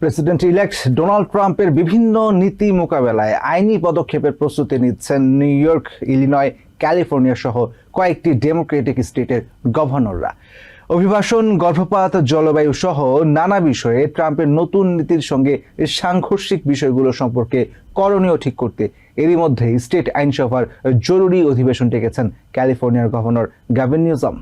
President elect Donald ট্রাম্পের বিভিন্ন নীতি মোকাবেলায় আইনি পদক্ষেপের প্রস্তুতি নিচ্ছেন নিউ ইয়র্ক, ইলিনয়, ক্যালিফোর্নিয়া সহ কয়েকটি ডেমোক্রেটিক স্টেটের গভর্নররা। অভিবাসন, গর্ভপাত, জলবায়ু সহ নানা বিষয়ে ট্রাম্পের নতুন নীতির সঙ্গে সাংঘর্ষিক বিষয়গুলো সম্পর্কে করণীয় ঠিক করতে এরই মধ্যে স্টেট আইনসভার জরুরি অধিবেশন ডেকেছেন ক্যালিফোর্নিয়ার গভর্নর গ্যাভিন নিউজম।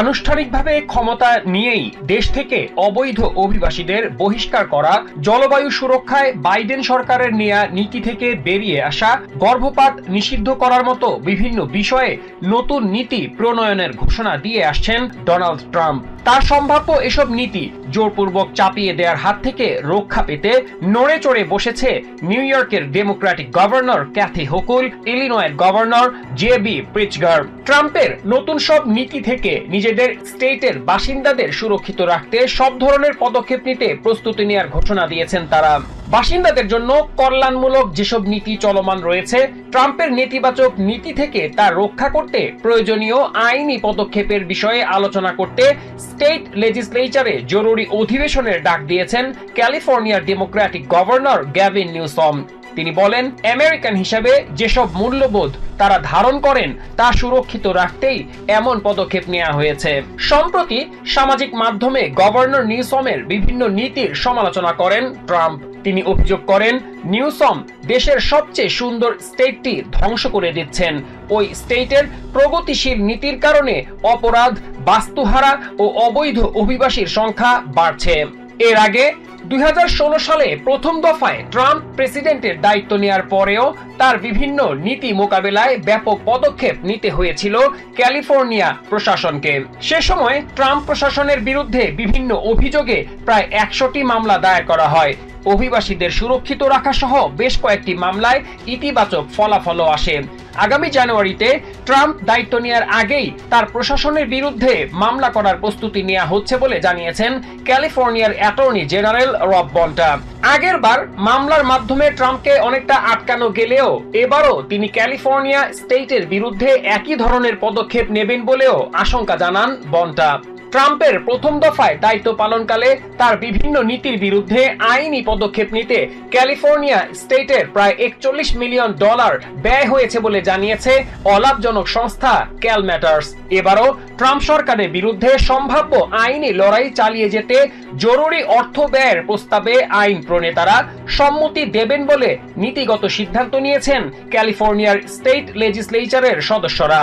আনুষ্ঠানিকভাবে ক্ষমতা নিয়েই দেশ থেকে অবৈধ অভিবাসীদের বহিষ্কার করা, জলবায়ু সুরক্ষায় বাইডেন সরকারের নেয়া নীতি থেকে বেরিয়ে আসা, গর্ভপাত নিষিদ্ধ করার মতো বিভিন্ন বিষয়ে নতুন নীতি প্রণয়নের ঘোষণা দিয়ে আসছেন ডোনাল্ড ট্রাম্প। তার সম্ভাব্য এসব নীতি জোরপূর্বক চাপিয়ে দেওয়ার হাত থেকে রক্ষা পেতে নড়ে চড়ে বসেছে নিউ ইয়র্কের ডেমোক্রেটিক গভর্নর ক্যাথি হকুল, ইলিনয়ের গভর্নর জে বি প্রিচগার। ট্রাম্পের নতুন সব নীতি থেকে নিজেদের স্টেটের বাসিন্দাদের সুরক্ষিত রাখতে সব ধরনের পদক্ষেপ নিতে প্রস্তুতি নেওয়ার ঘোষণা দিয়েছেন তারা। বাসিন্দাদের জন্য কল্যাণমূলক যেসব নীতি চলমান রয়েছে, ট্রাম্পের নেতিবাচক নীতি থেকে তা রক্ষা করতে প্রয়োজনীয় আইনি পদক্ষেপের বিষয়ে আলোচনা করতে স্টেট লেজিসলেচারে জরুরি অধিবেশনের ডাক দিয়েছেন ক্যালিফোর্নিয়ার ডেমোক্র্যাটিক গভর্নর গ্যাভিন নিউসম। তিনি বলেন, আমেরিকান হিসাবে যেসব মূল্যবোধ তারা ধারণ করেন, তা সুরক্ষিত রাখতেই এমন পদক্ষেপ নেওয়া হয়েছে। সম্প্রতি সামাজিক মাধ্যমে গভর্নর নিউসমের বিভিন্ন নীতির সমালোচনা করেন ট্রাম্প। তিনি অভিযোগ করেন, নিউসম দেশের সবচেয়ে সুন্দর স্টেটটি ধ্বংস করে দিচ্ছেন। ওই স্টেটের প্রগতিশীল নীতির কারণে অপরাধ, বাস্তুহারা ও অবৈধ অভিবাসীর সংখ্যা বাড়ছে। এর আগে দুই হাজার ষোলো সালে প্রথম দফায় ট্রাম্প প্রেসিডেন্টের দায়িত্ব নেওয়ার পরেও তার বিভিন্ন নীতি মোকাবেলায় ব্যাপক পদক্ষেপ নিতে হয়েছিল ক্যালিফোর্নিয়া প্রশাসনকে। সে সময় ট্রাম্প প্রশাসনের বিরুদ্ধে বিভিন্ন অভিযোগে প্রায় একশোটি মামলা দায়ের করা হয়। অভিবাসীদের সুরক্ষিত রাখা সহ বেশ কয়েকটি মামলায় ইতিবাচক ফলাফলও আসে। আগামী জানুয়ারিতে ট্রাম্প দায়িত্ব নেওয়ার আগেই তার প্রশাসনের বিরুদ্ধে মামলা করার প্রস্তুতি নেওয়া হচ্ছে বলে জানিয়েছেন ক্যালিফোর্নিয়ার অ্যাটর্নি জেনারেল রব বন্টা। আগের বার মামলার মাধ্যমে ট্রাম্পকে অনেকটা আটকানো গেলেও এবারও তিনি ক্যালিফোর্নিয়া স্টেটের বিরুদ্ধে একই ধরনের পদক্ষেপ নেবেন বলেও আশঙ্কা জানান বন্টা। ট্রাম্পের প্রথম দফায় দায়িত্ব পালনকালে তার বিভিন্ন নীতির বিরুদ্ধে আইনি পদক্ষেপ নিতে ক্যালিফোর্নিয়া স্টেটের প্রায় একচল্লিশ মিলিয়ন ডলার ব্যয় হয়েছে বলে জানিয়েছে অলাভজনক সংস্থা ক্যাল ম্যাটার্স। এবারও ট্রাম্প সরকারের বিরুদ্ধে সম্ভাব্য আইনি লড়াই চালিয়ে যেতে জরুরি অর্থ ব্যয়ের প্রস্তাবে আইন প্রণেতারা সম্মতি দেবেন বলে নীতিগত সিদ্ধান্ত নিয়েছেন ক্যালিফোর্নিয়ার স্টেট লেজিসলেচারের সদস্যরা।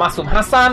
Masum Hasan